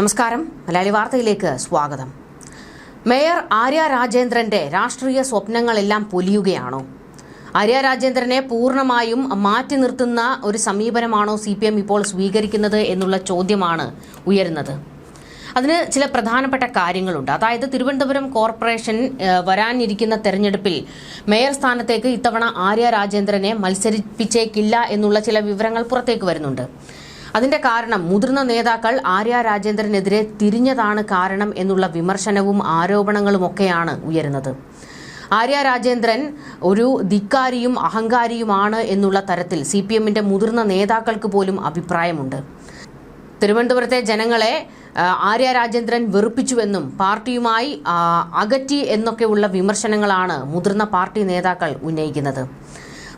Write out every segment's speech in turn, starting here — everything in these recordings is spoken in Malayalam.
നമസ്കാരം. മലയാളി വാർത്തയിലേക്ക് സ്വാഗതം. മേയർ ആര്യ രാജേന്ദ്രന്റെ രാഷ്ട്രീയ സ്വപ്നങ്ങളെല്ലാം പൊലിയുകയാണോ? ആര്യ രാജേന്ദ്രനെ പൂർണമായും മാറ്റി നിർത്തുന്ന ഒരു സമീപനമാണോ സി ഇപ്പോൾ സ്വീകരിക്കുന്നത് എന്നുള്ള ചോദ്യമാണ് ഉയരുന്നത്. അതിന് ചില പ്രധാനപ്പെട്ട കാര്യങ്ങളുണ്ട്. അതായത് തിരുവനന്തപുരം കോർപ്പറേഷൻ വരാനിരിക്കുന്ന തെരഞ്ഞെടുപ്പിൽ മേയർ സ്ഥാനത്തേക്ക് ഇത്തവണ ആര്യ രാജേന്ദ്രനെ മത്സരിപ്പിച്ചേക്കില്ല എന്നുള്ള ചില വിവരങ്ങൾ പുറത്തേക്ക് വരുന്നുണ്ട്. അതിന്റെ കാരണം മുതിർന്ന നേതാക്കൾ ആര്യ രാജേന്ദ്രനെതിരെ തിരിഞ്ഞതാണ് കാരണം എന്നുള്ള വിമർശനവും ആരോപണങ്ങളും ഒക്കെയാണ് ഉയരുന്നത്. ആര്യ രാജേന്ദ്രൻ ഒരു ധിക്കാരിയും അഹങ്കാരിയുമാണ് എന്നുള്ള തരത്തിൽ സി പി എമ്മിന്റെ മുതിർന്ന നേതാക്കൾക്ക് പോലും അഭിപ്രായമുണ്ട്. തിരുവനന്തപുരത്തെ ജനങ്ങളെ ആര്യ രാജേന്ദ്രൻ വെറുപ്പിച്ചുവെന്നും പാർട്ടിയുമായി അകറ്റി എന്നൊക്കെയുള്ള വിമർശനങ്ങളാണ് മുതിർന്ന പാർട്ടി നേതാക്കൾ ഉന്നയിക്കുന്നത്.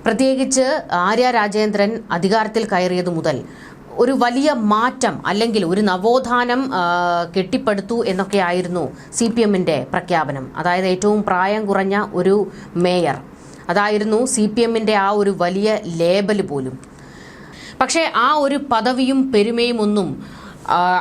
പ്രത്യേകിച്ച് ആര്യ രാജേന്ദ്രൻ അധികാരത്തിൽ കയറിയതു മുതൽ ഒരു വലിയ മാറ്റം അല്ലെങ്കിൽ ഒരു നവോത്ഥാനം കെട്ടിപ്പടുത്തു എന്നൊക്കെയായിരുന്നു സി പി എമ്മിന്റെ പ്രഖ്യാപനം. അതായത് ഏറ്റവും പ്രായം കുറഞ്ഞ ഒരു മേയർ. അതായിരുന്നു സി പി എമ്മിന്റെ ആ ഒരു വലിയ ലേബൽ പോലും. പക്ഷേ ആ ഒരു പദവിയും പെരുമയും ഒന്നും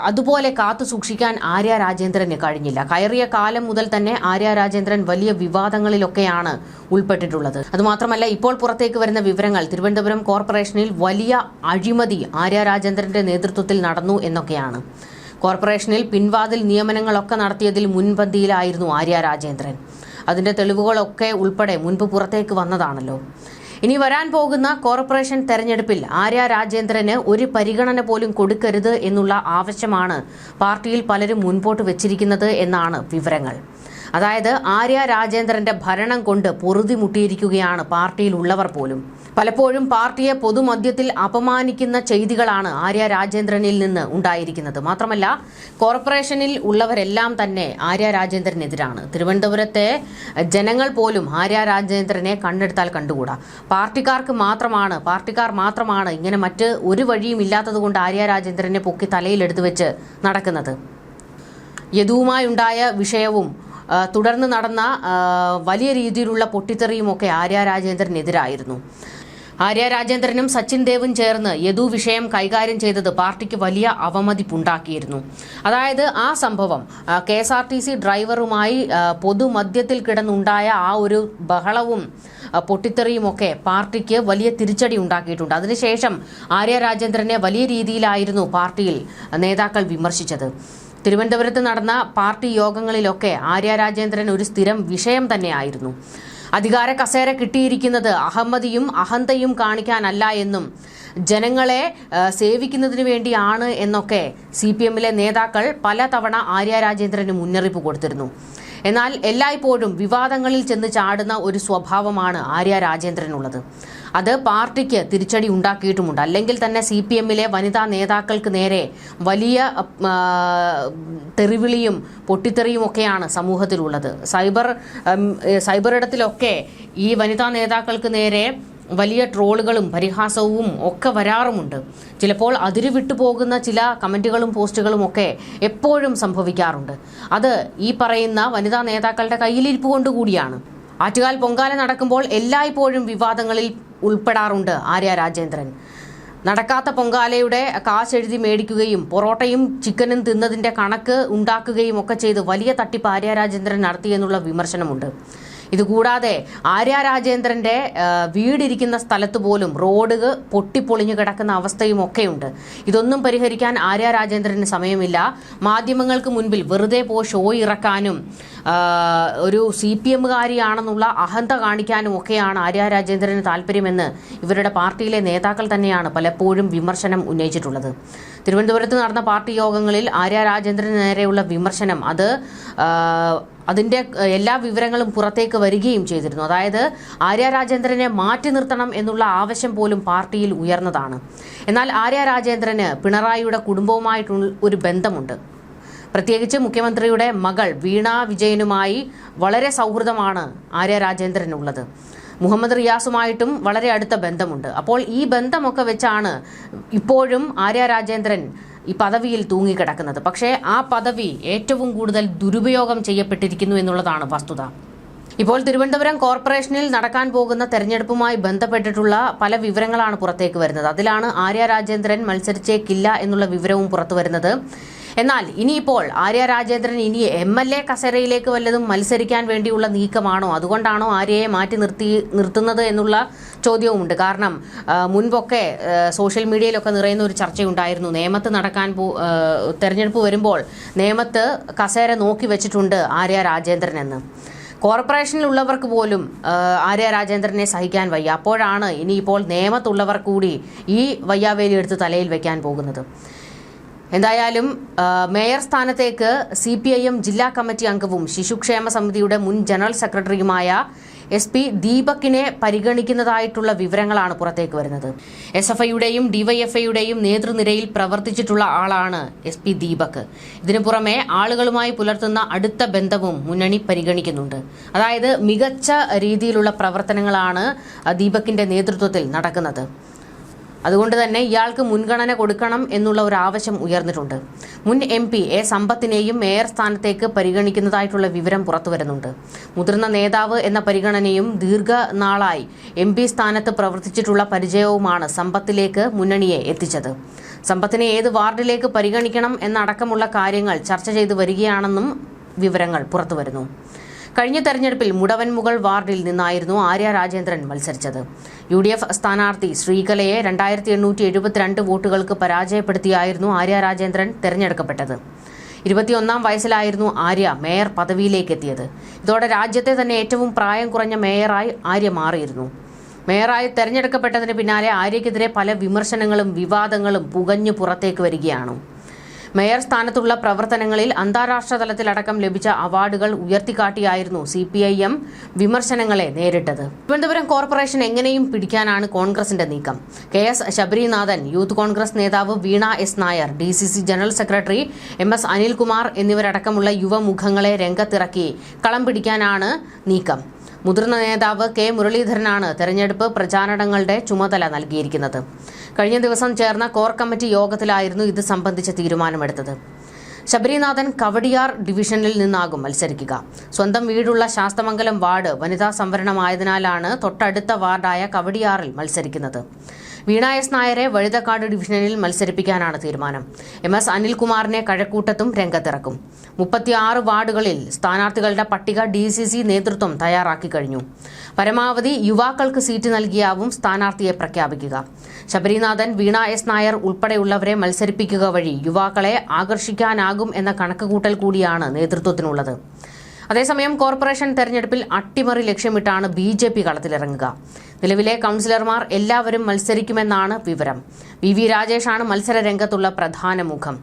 അതുപോലെ കാത്തു സൂക്ഷിക്കാൻ ആര്യ രാജേന്ദ്രന് കഴിഞ്ഞില്ല. കയറിയ കാലം മുതൽ തന്നെ ആര്യ രാജേന്ദ്രൻ വലിയ വിവാദങ്ങളിലൊക്കെയാണ് ഉൾപ്പെട്ടിട്ടുള്ളത്. അതുമാത്രമല്ല ഇപ്പോൾ പുറത്തേക്ക് വരുന്ന വിവരങ്ങൾ തിരുവനന്തപുരം കോർപ്പറേഷനിൽ വലിയ അഴിമതി ആര്യ രാജേന്ദ്രന്റെ നേതൃത്വത്തിൽ നടന്നു എന്നൊക്കെയാണ്. കോർപ്പറേഷനിൽ പിൻവാതിൽ നിയമനങ്ങളൊക്കെ നടത്തിയതിൽ മുൻപന്തിയിലായിരുന്നു ആര്യ രാജേന്ദ്രൻ. അതിന്റെ തെളിവുകളൊക്കെ ഉൾപ്പെടെ മുൻപ് പുറത്തേക്ക് വന്നതാണല്ലോ. ഇനി വരാൻ പോകുന്ന കോർപ്പറേഷൻ തെരഞ്ഞെടുപ്പിൽ ആര്യ രാജേന്ദ്രന് ഒരു പരിഗണന പോലും കൊടുക്കരുത് എന്നുള്ള ആവശ്യമാണ് പാർട്ടിയിൽ പലരും മുൻപോട്ട് വെച്ചിരിക്കുന്നത് എന്നാണ് വിവരങ്ങൾ. അതായത് ആര്യ രാജേന്ദ്രന്റെ ഭരണം കൊണ്ട് പൊറുതിമുട്ടിയിരിക്കുകയാണ് പാർട്ടിയിൽ ഉള്ളവർ പോലും. പലപ്പോഴും പാർട്ടിയെ പൊതുമധ്യത്തിൽ അപമാനിക്കുന്ന ചെയ്തികളാണ് ആര്യ രാജേന്ദ്രനിൽ നിന്ന് ഉണ്ടായിരിക്കുന്നത്. മാത്രമല്ല കോർപ്പറേഷനിൽ ഉള്ളവരെല്ലാം തന്നെ ആര്യ രാജേന്ദ്രനെതിരാണ്. തിരുവനന്തപുരത്തെ ജനങ്ങൾ പോലും ആര്യ രാജേന്ദ്രനെ കണ്ണെടുത്താൽ കണ്ടുകൂടാ. പാർട്ടിക്കാർക്ക് മാത്രമാണ് പാർട്ടിക്കാർ മാത്രമാണ് ഇങ്ങനെ മറ്റ് ഒരു വഴിയും ഇല്ലാത്തതുകൊണ്ട് ആര്യ രാജേന്ദ്രനെ പൊക്കി തലയിലെടുത്ത് വെച്ച് നടക്കുന്നത്. യദുവുമായുണ്ടായ വിഷയവും തുടർന്ന് നടന്ന വലിയ രീതിയിലുള്ള പൊട്ടിത്തെറിയുമൊക്കെ ആര്യ രാജേന്ദ്രനെതിരായിരുന്നു. ആര്യ രാജേന്ദ്രനും സച്ചിൻ ദേവും ചേർന്ന് യദു വിഷയം കൈകാര്യം ചെയ്തത് പാർട്ടിക്ക് വലിയ അവമതിപ്പുണ്ടാക്കിയിരുന്നു. അതായത് ആ സംഭവം K S R T C ഡ്രൈവറുമായി പൊതുമധ്യത്തിൽ കിടന്നുണ്ടായ ആ ഒരു ബഹളവും പൊട്ടിത്തെറിയുമൊക്കെ പാർട്ടിക്ക് വലിയ തിരിച്ചടി ഉണ്ടാക്കിയിട്ടുണ്ട്. അതിനുശേഷം ആര്യ രാജേന്ദ്രനെ വലിയ രീതിയിലായിരുന്നു പാർട്ടിയിൽ നേതാക്കൾ വിമർശിച്ചത്. തിരുവനന്തപുരത്ത് നടന്ന പാർട്ടി യോഗങ്ങളിലൊക്കെ ആര്യ രാജേന്ദ്രൻ ഒരു സ്ഥിരം വിഷയം തന്നെയായിരുന്നു. അധികാര കസേര കിട്ടിയിരിക്കുന്നത് അഹമ്മദിയും അഹന്തയും കാണിക്കാനല്ല എന്നും ജനങ്ങളെ സേവിക്കുന്നതിന് വേണ്ടിയാണ് എന്നൊക്കെ സി പി എമ്മിലെ നേതാക്കൾ പലതവണ ആര്യ രാജേന്ദ്രന് മുന്നറിയിപ്പ് കൊടുത്തിരുന്നു. എന്നാൽ എല്ലായ്പ്പോഴും വിവാദങ്ങളിൽ ചെന്ന് ചാടുന്ന ഒരു സ്വഭാവമാണ് ആര്യ രാജേന്ദ്രനുള്ളത്. അത് പാർട്ടിക്ക് തിരിച്ചടി ഉണ്ടാക്കിയിട്ടുമുണ്ട്. അല്ലെങ്കിൽ തന്നെ സി പി എമ്മിലെ വനിതാ നേതാക്കൾക്ക് നേരെ വലിയ തെറിവിളിയും പൊട്ടിത്തെറിയും ഒക്കെയാണ് സമൂഹത്തിലുള്ളത്. സൈബർ സൈബർ ഇടത്തിലൊക്കെ ഈ വനിതാ നേതാക്കൾക്ക് നേരെ വലിയ ട്രോളുകളും പരിഹാസവും ഒക്കെ വരാറുമുണ്ട്. ചിലപ്പോൾ അതിര് വിട്ടുപോകുന്ന ചില കമന്റുകളും പോസ്റ്റുകളും ഒക്കെ എപ്പോഴും സംഭവിക്കാറുണ്ട്. അത് ഈ പറയുന്ന വനിതാ നേതാക്കളുടെ കയ്യിലിരിപ്പ് കൊണ്ടുകൂടിയാണ് ആറ്റുകാൽ പൊങ്കാല നടക്കുമ്പോൾ എല്ലായ്പ്പോഴും വിവാദങ്ങളിൽ ഉൾപ്പെടാറുണ്ട് ആര്യ രാജേന്ദ്രൻ. നടക്കാത്ത പൊങ്കാലയുടെ കാശെഴുതി മേടിക്കുകയും പൊറോട്ടയും ചിക്കനും തിന്നതിന്റെ കണക്ക് ഉണ്ടാക്കുകയും ഒക്കെ ചെയ്ത് വലിയ തട്ടിപ്പ് ആര്യ രാജേന്ദ്രൻ നടത്തിയെന്നുള്ള വിമർശനമുണ്ട്. ഇതുകൂടാതെ ആര്യ രാജേന്ദ്രന്റെ വീടിരിക്കുന്ന സ്ഥലത്ത് പോലും റോഡ് പൊട്ടിപ്പൊളിഞ്ഞു കിടക്കുന്ന അവസ്ഥയും ഒക്കെയുണ്ട്. ഇതൊന്നും പരിഹരിക്കാൻ ആര്യ രാജേന്ദ്രന് സമയമില്ല. മാധ്യമങ്ങൾക്ക് മുൻപിൽ വെറുതെ പോ ഷോ ഇറക്കാനും ഒരു സി പി എമ്മുകാരിയാണെന്നുള്ള അഹന്ത കാണിക്കാനും ഒക്കെയാണ് ആര്യ രാജേന്ദ്രന് താല്പര്യമെന്ന് ഇവരുടെ പാർട്ടിയിലെ നേതാക്കൾ തന്നെയാണ് പലപ്പോഴും വിമർശനം ഉന്നയിച്ചിട്ടുള്ളത്. തിരുവനന്തപുരത്ത് നടന്ന പാർട്ടി യോഗങ്ങളിൽ ആര്യ രാജേന്ദ്രന് നേരെയുള്ള വിമർശനം അത് ആ, അതിന്റെ എല്ലാ വിവരങ്ങളും പുറത്തേക്ക് വരികയും ചെയ്തിരുന്നു. അതായത് ആര്യ രാജേന്ദ്രനെ മാറ്റി നിർത്തണം എന്നുള്ള ആവശ്യം പോലും പാർട്ടിയിൽ ഉയർന്നതാണ്. എന്നാൽ ആര്യ രാജേന്ദ്രന് പിണറായിയുടെ കുടുംബവുമായിട്ടുള്ള ഒരു ബന്ധമുണ്ട്. പ്രത്യേകിച്ച് മുഖ്യമന്ത്രിയുടെ മകൾ വീണ വിജയനുമായി വളരെ സൗഹൃദമാണ് ആര്യ രാജേന്ദ്രനുള്ളത്. മുഹമ്മദ് റിയാസുമായിട്ടും വളരെ അടുത്ത ബന്ധമുണ്ട്. അപ്പോൾ ഈ ബന്ധമൊക്കെ വെച്ചാണ് ഇപ്പോഴും ആര്യ രാജേന്ദ്രൻ ഈ പദവിയിൽ തൂങ്ങിക്കിടക്കുന്നത്. പക്ഷേ ആ പദവി ഏറ്റവും കൂടുതൽ ദുരുപയോഗം ചെയ്യപ്പെട്ടിരിക്കുന്നു എന്നുള്ളതാണ് വസ്തുത. ഇപ്പോൾ തിരുവനന്തപുരം കോർപ്പറേഷനിൽ നടക്കാൻ പോകുന്ന തെരഞ്ഞെടുപ്പുമായി ബന്ധപ്പെട്ടിട്ടുള്ള പല വിവരങ്ങളാണ് പുറത്തേക്ക് വരുന്നത്. അതിലാണ് ആര്യ രാജേന്ദ്രൻ മത്സരിച്ചേക്കില്ല എന്നുള്ള വിവരവും പുറത്തു വരുന്നത് എന്നാൽ ഇനിയിപ്പോൾ ആര്യ രാജേന്ദ്രൻ ഇനി എം എൽ എ കസേരയിലേക്ക് വല്ലതും മത്സരിക്കാൻ വേണ്ടിയുള്ള നീക്കമാണോ? അതുകൊണ്ടാണോ ആര്യയെ മാറ്റി നിർത്തി നിർത്തുന്നത് എന്നുള്ള ചോദ്യവുമുണ്ട്. കാരണം മുൻപൊക്കെ സോഷ്യൽ മീഡിയയിലൊക്കെ നിറയുന്ന ഒരു ചർച്ചയുണ്ടായിരുന്നു. നേമത്ത് നടക്കാൻ പോ തെരഞ്ഞെടുപ്പ് വരുമ്പോൾ നേമത്ത് കസേര നോക്കി വെച്ചിട്ടുണ്ട് ആര്യ രാജേന്ദ്രൻ എന്ന്. കോർപ്പറേഷനിലുള്ളവർക്ക് പോലും ആര്യ രാജേന്ദ്രനെ സഹിക്കാൻ വയ്യ. അപ്പോഴാണ് ഇനിയിപ്പോൾ നേമത്തുള്ളവർ കൂടി ഈ വയ്യാവേലി എടുത്ത് തലയിൽ വെക്കാൻ പോകുന്നത്. എന്തായാലും മേയർ സ്ഥാനത്തേക്ക് സി പി ഐ എം ജില്ലാ കമ്മിറ്റി അംഗവും ശിശുക്ഷേമ സമിതിയുടെ മുൻ ജനറൽ സെക്രട്ടറിയുമായ എസ് പി ദീപകിനെ പരിഗണിക്കുന്നതായിട്ടുള്ള വിവരങ്ങളാണ് പുറത്തേക്ക് വരുന്നത്. എസ് എഫ് ഐയുടെയും ഡിവൈഎഫ്ഐയുടെയും നേതൃനിരയിൽ പ്രവർത്തിച്ചിട്ടുള്ള ആളാണ് എസ് പി ദീപക്. ഇതിനു പുറമെ ആളുകളുമായി പുലർത്തുന്ന അടുത്ത ബന്ധവും മുന്നണി പരിഗണിക്കുന്നുണ്ട്. അതായത് മികച്ച രീതിയിലുള്ള പ്രവർത്തനങ്ങളാണ് ദീപക്കിന്റെ നേതൃത്വത്തിൽ നടക്കുന്നത്. അതുകൊണ്ട് തന്നെ ഇയാൾക്ക് മുൻഗണന കൊടുക്കണം എന്നുള്ള ഒരു ആവശ്യം ഉയർന്നിട്ടുണ്ട്. മുൻ എം പി എ സമ്പത്തിനെയും മേയർ സ്ഥാനത്തേക്ക് പരിഗണിക്കുന്നതായിട്ടുള്ള വിവരം പുറത്തുവരുന്നുണ്ട് മുതിർന്ന നേതാവ് എന്ന പരിഗണനയും ദീർഘനാളായി എം പി സ്ഥാനത്ത് പ്രവർത്തിച്ചിട്ടുള്ള പരിചയവുമാണ് സമ്പത്തിലേക്ക് മുന്നണിയെ എത്തിച്ചത്. സമ്പത്തിനെ ഏത് വാർഡിലേക്ക് പരിഗണിക്കണം എന്നടക്കമുള്ള കാര്യങ്ങൾ ചർച്ച ചെയ്തു വരികയാണെന്നും വിവരങ്ങൾ പുറത്തുവരുന്നു കഴിഞ്ഞ തെരഞ്ഞെടുപ്പിൽ മുടവൻമുകൾ വാർഡിൽ നിന്നായിരുന്നു ആര്യ രാജേന്ദ്രൻ മത്സരിച്ചത്. യു ഡി എഫ് സ്ഥാനാർത്ഥി ശ്രീകലയെ രണ്ടായിരത്തി എണ്ണൂറ്റി എഴുപത്തിരണ്ട് വോട്ടുകൾക്ക് പരാജയപ്പെടുത്തിയായിരുന്നു ആര്യ രാജേന്ദ്രൻ തെരഞ്ഞെടുക്കപ്പെട്ടത്. ഇരുപത്തിയൊന്നാം വയസ്സിലായിരുന്നു ആര്യ മേയർ പദവിയിലേക്ക് എത്തിയത്. ഇതോടെ രാജ്യത്തെ തന്നെ ഏറ്റവും പ്രായം കുറഞ്ഞ മേയറായി ആര്യ മാറിയിരുന്നു. മേയറായി തെരഞ്ഞെടുക്കപ്പെട്ടതിന് പിന്നാലെ ആര്യക്കെതിരെ പല വിമർശനങ്ങളും വിവാദങ്ങളും പുകഞ്ഞു പുറത്തേക്ക് വരികയാണ്. മേയർ സ്ഥാനത്തുള്ള പ്രവർത്തനങ്ങളിൽ അന്താരാഷ്ട്ര തലത്തിലടക്കം ലഭിച്ച അവാർഡുകൾ ഉയർത്തിക്കാട്ടിയായിരുന്നു സി പി ഐ എം വിമർശനങ്ങളെ നേരിട്ടത്. തിരുവനന്തപുരം കോർപ്പറേഷൻ എങ്ങനെയും പിടിക്കാനാണ് കോൺഗ്രസിന്റെ നീക്കം. K S Sabarinathan youth Congress നേതാവ് Veena S Nair D C C general secretary M S Anilkumar എന്നിവരടക്കമുള്ള യുവമുഖങ്ങളെ രംഗത്തിറക്കി കളം പിടിക്കാനാണ് നീക്കം. മുതിർന്ന നേതാവ് കെ മുരളീധരനാണ് തെരഞ്ഞെടുപ്പ് പ്രചാരണങ്ങളുടെ ചുമതല നൽകിയിരിക്കുന്നത്. കഴിഞ്ഞ ദിവസം ചേർന്ന കോർ കമ്മിറ്റി യോഗത്തിലായിരുന്നു ഇത് സംബന്ധിച്ച തീരുമാനമെടുത്തത്. ശബരിനാഥൻ കവടിയാർ ഡിവിഷനിൽ നിന്നാകും മത്സരിക്കുക. സ്വന്തം വീടുള്ള ശാസ്തമംഗലം വാർഡ് വനിതാ സംവരണമായതിനാലാണ് തൊട്ടടുത്ത വാർഡായ കവടിയാറിൽ മത്സരിക്കുന്നത്. വീണ എസ് നായരെ വഴുതക്കാട് ഡിവിഷനിൽ മത്സരിപ്പിക്കാനാണ് തീരുമാനം. എം എസ് അനിൽകുമാറിനെ കഴക്കൂട്ടത്തും രംഗത്തിറക്കും. മുപ്പത്തിയാറ് വാർഡുകളിൽ സ്ഥാനാർത്ഥികളുടെ പട്ടിക ഡി സി സി നേതൃത്വം തയ്യാറാക്കി കഴിഞ്ഞു. പരമാവധി യുവാക്കൾക്ക് സീറ്റ് നൽകിയാവും സ്ഥാനാർത്ഥിയെ പ്രഖ്യാപിക്കുക. ശബരിനാഥൻ വീണ എസ് നായർ ഉൾപ്പെടെയുള്ളവരെ മത്സരിപ്പിക്കുക വഴി യുവാക്കളെ ആകർഷിക്കാനാകും എന്ന കണക്കുകൂട്ടൽ കൂടിയാണ് നേതൃത്വത്തിനുള്ളത്. അതേസമയം കോർപ്പറേഷൻ തെരഞ്ഞെടുപ്പിൽ അട്ടിമറി ലക്ഷ്യമിട്ടാണ് ബി ജെ പി കളത്തിലിറങ്ങുക. നിലവിലെ കൗൺസിലർമാർ എല്ലാവരും മത്സരിക്കുമെന്നാണ് വിവരം. വി. വി. രാജേഷാണ് മത്സര രംഗത്തുള്ള പ്രധാന മുഖം.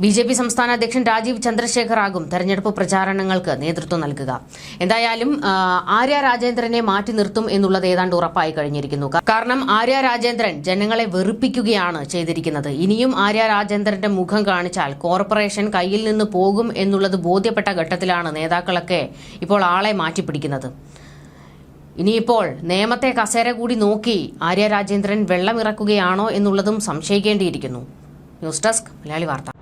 ബി. ജെ. പി സംസ്ഥാന അധ്യക്ഷൻ രാജീവ് ചന്ദ്രശേഖർ ആകും തെരഞ്ഞെടുപ്പ് പ്രചാരണങ്ങൾക്ക് നേതൃത്വം നൽകുക. എന്തായാലും ആര്യ രാജേന്ദ്രനെ മാറ്റി നിർത്തും എന്നുള്ളത് ഏതാണ്ട് ഉറപ്പായി കഴിഞ്ഞിരിക്കുന്നു. കാരണം ആര്യ രാജേന്ദ്രൻ ജനങ്ങളെ വെറുപ്പിക്കുകയാണ് ചെയ്തിരിക്കുന്നത്. ഇനിയും ആര്യ രാജേന്ദ്രന്റെ മുഖം കാണിച്ചാൽ കോർപ്പറേഷൻ കയ്യിൽ നിന്ന് പോകും എന്നുള്ളത് ബോധ്യപ്പെട്ട ഘട്ടത്തിലാണ് നേതാക്കളൊക്കെ ഇപ്പോൾ ആളെ മാറ്റിപ്പിടിക്കുന്നത്. ഇനിയിപ്പോൾ നേമത്തെ കസേര കൂടി നോക്കി ആര്യ രാജേന്ദ്രൻ വെള്ളമിറക്കുകയാണോ എന്നുള്ളതും സംശയിക്കേണ്ടിയിരിക്കുന്നു. ന്യൂസ് ഡെസ്ക് മലയാളി വാർത്ത.